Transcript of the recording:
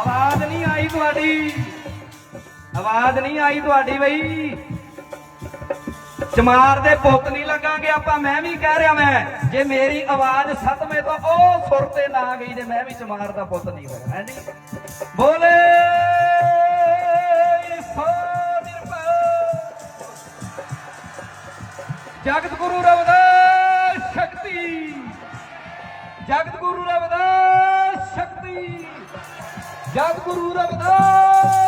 ਆਵਾਜ਼ ਨਹੀਂ ਆਈ ਤੁਹਾਡੀ। ਆਵਾਜ਼ ਨਹੀਂ ਆਈ ਤੁਹਾਡੀ ਬਈ। ਚਮਾਰ ਦੇ ਪੁੱਤ ਨਹੀਂ ਲੱਗਾਂਗੇ ਆਪਾਂ, ਮੈਂ ਵੀ ਕਹਿ ਰਿਹਾ ਮੈਂ। ਜੇ ਮੇਰੀ ਆਵਾਜ਼ ਸਤਵੇਂ ਤੋਂ ਉਹ ਸੁਰ ਤੇ ਨਾ ਗਈ, ਤੇ ਮੈਂ ਵੀ ਚਮਾਰ ਦਾ ਪੁੱਤ ਨਹੀਂ ਹੋਇਆ। ਹੈ ਨਹੀਂ ਬੋਲੇ ਜਗਤ ਗੁਰੂ ਰਵਿਦਾਸ ਸ਼ਕਤੀ। ਜਗਤ ਗੁਰੂ ਜਗਤ ਗੁਰੂ ਰਵਿਦਾਸ।